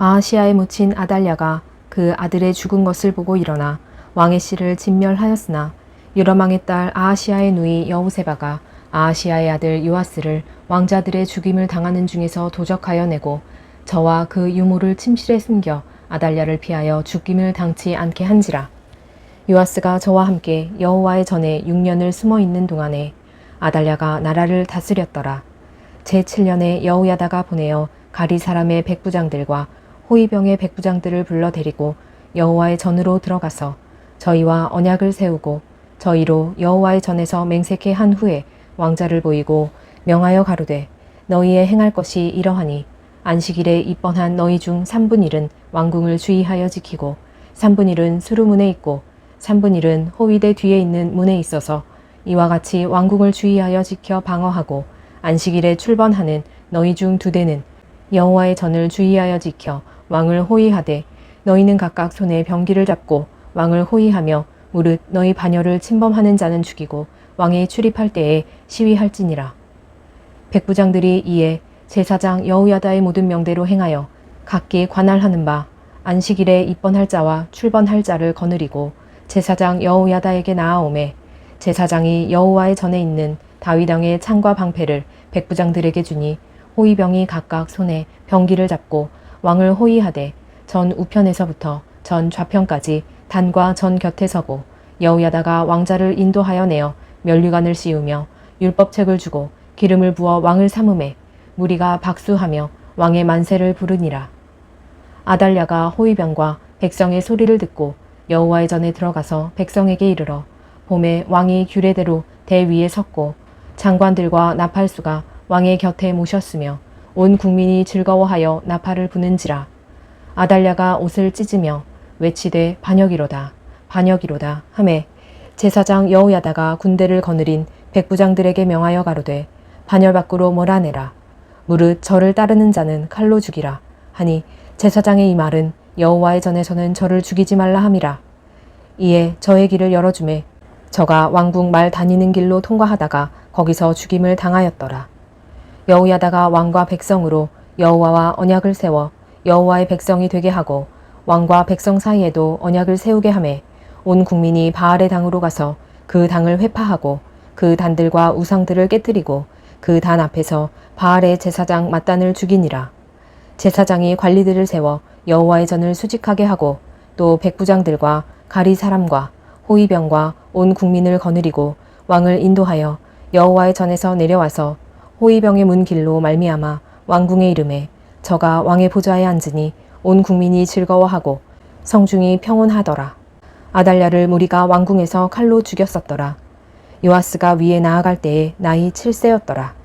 아하시아의 모친 아달랴가 그 아들의 죽은 것을 보고 일어나 왕의 씨를 진멸하였으나 유라망의 딸 아하시아의 누이 여우세바가 아하시아의 아들 요아스를 왕자들의 죽임을 당하는 중에서 도적하여 내고 저와 그 유모를 침실에 숨겨 아달랴를 피하여 죽임을 당치 않게 한지라. 요아스가 저와 함께 여호와의 전에 6년을 숨어 있는 동안에 아달랴가 나라를 다스렸더라. 제7년에 여우야다가 보내어 가리 사람의 백부장들과 호위병의 백부장들을 불러 데리고 여호와의 전으로 들어가서 저희와 언약을 세우고 저희로 여호와의 전에서 맹세케 한 후에 왕자를 보이고 명하여 가로되 너희의 행할 것이 이러하니 안식일에 입번한 너희 중 3분 1은 왕궁을 주의하여 지키고 3분 1은 수루문에 있고 3분 1은 호위대 뒤에 있는 문에 있어서 이와 같이 왕궁을 주의하여 지켜 방어하고 안식일에 출번하는 너희 중 두 대는 여호와의 전을 주의하여 지켜 왕을 호위하되 너희는 각각 손에 병기를 잡고 왕을 호위하며 무릇 너희 반열을 침범하는 자는 죽이고 왕에 출입할 때에 시위할지니라. 백부장들이 이에 제사장 여우야다의 모든 명대로 행하여 각기 관할하는 바 안식일에 입번할 자와 출번할 자를 거느리고 제사장 여우야다에게 나아오매 제사장이 여호와의 전에 있는 다윗왕의 창과 방패를 백부장들에게 주니 호위병이 각각 손에 병기를 잡고 왕을 호위하되 전 우편에서부터 전 좌편까지 단과 전 곁에 서고 여우야다가 왕자를 인도하여 내어 면류관을 씌우며 율법책을 주고 기름을 부어 왕을 삼음에 무리가 박수하며 왕의 만세를 부르니라. 아달랴가 호위병과 백성의 소리를 듣고 여호와의 전에 들어가서 백성에게 이르러 봄에 왕이 규례대로 대 위에 섰고 장관들과 나팔수가 왕의 곁에 모셨으며 온 국민이 즐거워하여 나팔을 부는지라. 아달랴가 옷을 찢으며 외치되 반역이로다 반역이로다 하매 제사장 여우야다가 군대를 거느린 백부장들에게 명하여 가로되 반열 밖으로 몰아내라. 무릇 저를 따르는 자는 칼로 죽이라. 하니 제사장의 이 말은 여호와의 전에서는 저를 죽이지 말라 함이라. 이에 저의 길을 열어주매 저가 왕궁 말 다니는 길로 통과하다가 거기서 죽임을 당하였더라 여우야다가 왕과 백성으로 여호와와 언약을 세워 여호와의 백성이 되게 하고 왕과 백성 사이에도 언약을 세우게 하매 온 국민이 바알의 당으로 가서 그 당을 회파하고 그 단들과 우상들을 깨뜨리고 그 단 앞에서 바알의 제사장 mat단을 죽이니라. 제사장이 관리들을 세워 여호와의 전을 수직하게 하고 또 백부장들과 가리 사람과 호위병과 온 국민을 거느리고 왕을 인도하여 여호와의 전에서 내려와서 호위병의 문 길로 말미암아 왕궁에 이름에 저가 왕의 보좌에 앉으니 온 국민이 즐거워하고 성중이 평온하더라. 아달랴를 무리가 왕궁에서 칼로 죽였었더라. 요아스가 위에 나아갈 때에 나이 7세였더라.